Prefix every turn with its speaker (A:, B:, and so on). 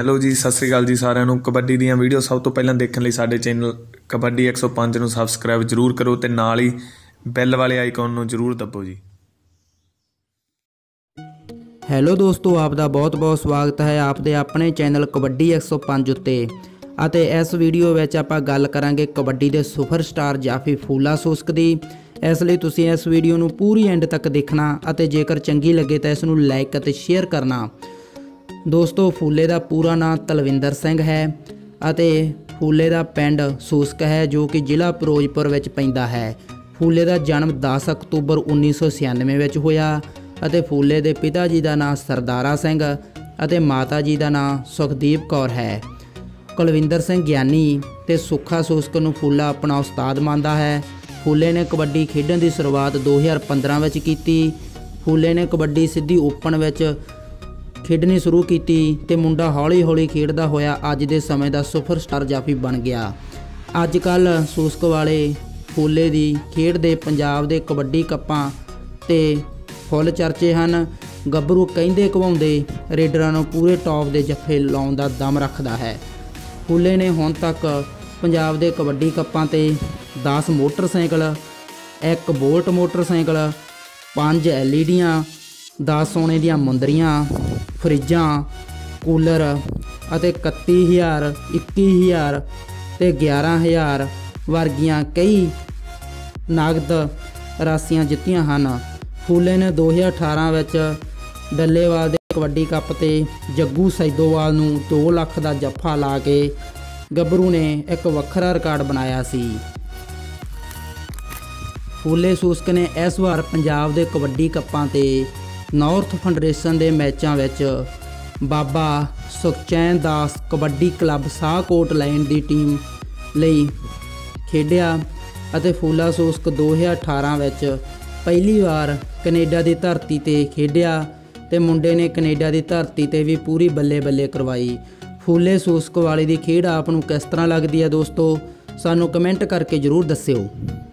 A: Hello ਜੀ, ਸਤਿ ਸ੍ਰੀ ਅਕਾਲ ਜੀ ਸਾਰਿਆਂ ਨੂੰ। ਕਬੱਡੀ ਦੀਆਂ ਵੀਡੀਓ ਸਭ ਤੋਂ ਪਹਿਲਾਂ ਦੇਖਣ ਲਈ ਸਾਡੇ ਚੈਨਲ ਕਬੱਡੀ 105 ਨੂੰ ਸਬਸਕ੍ਰਾਈਬ ਜਰੂਰ ਕਰੋ ਤੇ ਨਾਲ ਹੀ ਬੈਲ ਵਾਲੇ ਆਈਕਨ ਨੂੰ ਜਰੂਰ ਦਬੋ ਜੀ।
B: ਹੈਲੋ ਦੋਸਤੋ, ਆਪ ਦਾ ਬਹੁਤ-ਬਹੁਤ ਸਵਾਗਤ ਹੈ ਆਪ ਦੇ ਆਪਣੇ ਚੈਨਲ ਕਬੱਡੀ 105 ਉੱਤੇ। ਅਤੇ ਇਸ ਵੀਡੀਓ ਵਿੱਚ ਆਪਾਂ ਗੱਲ ਕਰਾਂਗੇ ਕਬੱਡੀ ਦੇ ਸੁਪਰਸਟਾਰ ਜਾਫੀ ਫੂਲਾ ਸੋਸਕ ਦੀ। ਇਸ ਲਈ ਤੁਸੀਂ ਇਸ ਵੀਡੀਓ ਨੂੰ ਪੂਰੀ ਐਂਡ ਤੱਕ ਦੇਖਣਾ ਅਤੇ ਜੇਕਰ ਚੰਗੀ ਲੱਗੇ ਤਾਂ ਇਸ ਨੂੰ ਲਾਈਕ ਅਤੇ ਸ਼ੇਅਰ ਕਰਨਾ। ਦੋਸਤੋ, ਫੂਲੇ ਦਾ ਪੂਰਾ ਨਾਮ ਤਲਵਿੰਦਰ ਸਿੰਘ ਹੈ ਅਤੇ ਫੂਲੇ ਦਾ ਪਿੰਡ ਸੂਸਕ ਹੈ ਜੋ ਕਿ ਜ਼ਿਲ੍ਹਾ ਫਿਰੋਜ਼ਪੁਰ ਵਿੱਚ ਪੈਂਦਾ ਹੈ। ਫੂਲੇ ਦਾ ਜਨਮ 10 ਅਕਤੂਬਰ 1996 ਵਿੱਚ ਹੋਇਆ ਅਤੇ ਫੂਲੇ ਦੇ ਪਿਤਾ ਜੀ ਦਾ ਨਾਮ ਸਰਦਾਰਾ ਸਿੰਘ ਅਤੇ ਮਾਤਾ ਜੀ ਦਾ ਨਾਮ ਸੁਖਦੀਪ ਕੌਰ ਹੈ। ਕੁਲਵਿੰਦਰ ਸਿੰਘ ਗਿਆਨੀ ਤੇ ਸੁੱਖਾ ਸੂਸਕ ਨੂੰ ਫੂਲਾ ਆਪਣਾ ਉਸਤਾਦ ਮੰਨਦਾ ਹੈ। ਫੂਲੇ ਨੇ ਕਬੱਡੀ ਖੇਡਣ ਦੀ ਸ਼ੁਰੂਆਤ 2015 ਵਿੱਚ ਕੀਤੀ। ਫੂਲੇ ਨੇ ਕਬੱਡੀ ਸਿੱਧੀ ਓਪਨ ਵਿੱਚ ਖੇਡਣੀ ਸ਼ੁਰੂ ਕੀਤੀ ਤੇ ਮੁੰਡਾ ਹੌਲੀ-ਹੌਲੀ ਖੇਡਦਾ ਹੋਇਆ ਅੱਜ ਦੇ ਸਮੇਂ ਦਾ ਸੁਪਰਸਟਾਰ ਜਾਫੀ ਬਣ ਗਿਆ। ਅੱਜ ਕੱਲ ਸੂਸਕ ਵਾਲੇ ਫੂਲੇ ਦੀ ਖੇਡ ਦੇ ਪੰਜਾਬ ਦੇ ਕਬੱਡੀ ਕੱਪਾਂ ਤੇ ਫੁੱਲ ਚਰਚੇ ਹਨ। ਗੱਭਰੂ ਕਹਿੰਦੇ ਕਵਾਉਂਦੇ ਰੇਡਰਾਂ ਨੂੰ ਪੂਰੇ ਟੌਪ ਦੇ ਜੱਫੇ ਲਾਉਣ ਦਾ ਦਮ ਰੱਖਦਾ ਹੈ। ਫੂਲੇ ਨੇ ਹੁਣ ਤੱਕ ਪੰਜਾਬ ਦੇ ਕਬੱਡੀ ਕੱਪਾਂ ਤੇ 10 ਮੋਟਰਸਾਈਕਲ, ਇੱਕ ਬੋਲਟ ਮੋਟਰਸਾਈਕਲ 5 ਐਲਈਡੀਆਂ 10 ਸੋਨੇ ਦੀਆਂ ਮੁੰਦਰੀਆਂ ਫਰਿੱਜਾਂ, ਕੂਲਰ ਅਤੇ 31000 21000 ਤੇ 11000 ਵਰਗੀਆਂ ਕਈ ਨਗਦ ਰਾਸ਼ੀਆਂ ਜਿੱਤੀਆਂ ਹਨ। ਫੂਲੇ ਨੇ 2018 ਵਿੱਚ ਡੱਲੇਵਾਲ ਦੇ ਕਬੱਡੀ ਕੱਪ ਤੇ ਜੱਗੂ ਸੈਦੋਵਾਲ ਨੂੰ 2 ਲੱਖ ਦਾ ਜੱਫਾ ਲਾ ਕੇ ਗੱਭਰੂ ਨੇ ਇੱਕ ਵੱਖਰਾ ਰਿਕਾਰਡ ਬਣਾਇਆ ਸੀ। ਫੂਲੇ ਸੂਸਕ ਨੇ ਇਸ ਵਾਰ ਪੰਜਾਬ ਦੇ ਕਬੱਡੀ ਕੱਪਾਂ ਤੇ ਨਾਰਥ ਫੈਡਰੇਸ਼ਨ ਦੇ ਮੈਚਾਂ ਵਿੱਚ ਬਾਬਾ ਸੁਖਚੈਨ ਦਾਸ ਕਬੱਡੀ ਕਲੱਬ ਸਾਹਕੋਟ ਲਾਈਨ ਦੀ ਟੀਮ ਲਈ ਖੇਡਿਆ ਅਤੇ ਫੂਲਾ ਸੂਸਕ 2018 ਵਿੱਚ ਪਹਿਲੀ ਵਾਰ ਕੈਨੇਡਾ ਦੀ ਧਰਤੀ ਤੇ ਖੇਡਿਆ ਤੇ ਮੁੰਡੇ ਨੇ ਕੈਨੇਡਾ ਦੀ ਧਰਤੀ ਤੇ ਵੀ ਪੂਰੀ ਬੱਲੇ ਬੱਲੇ ਕਰਵਾਈ। ਫੂਲੇ ਸੂਸਕ ਵਾਲੇ ਦੀ ਖੇਡ ਆਪ ਨੂੰ ਕਿਸ ਤਰ੍ਹਾਂ ਲੱਗਦੀ ਹੈ ਦੋਸਤੋ? ਸਾਨੂੰ ਕਮੈਂਟ ਕਰਕੇ ਜਰੂਰ ਦੱਸਿਓ।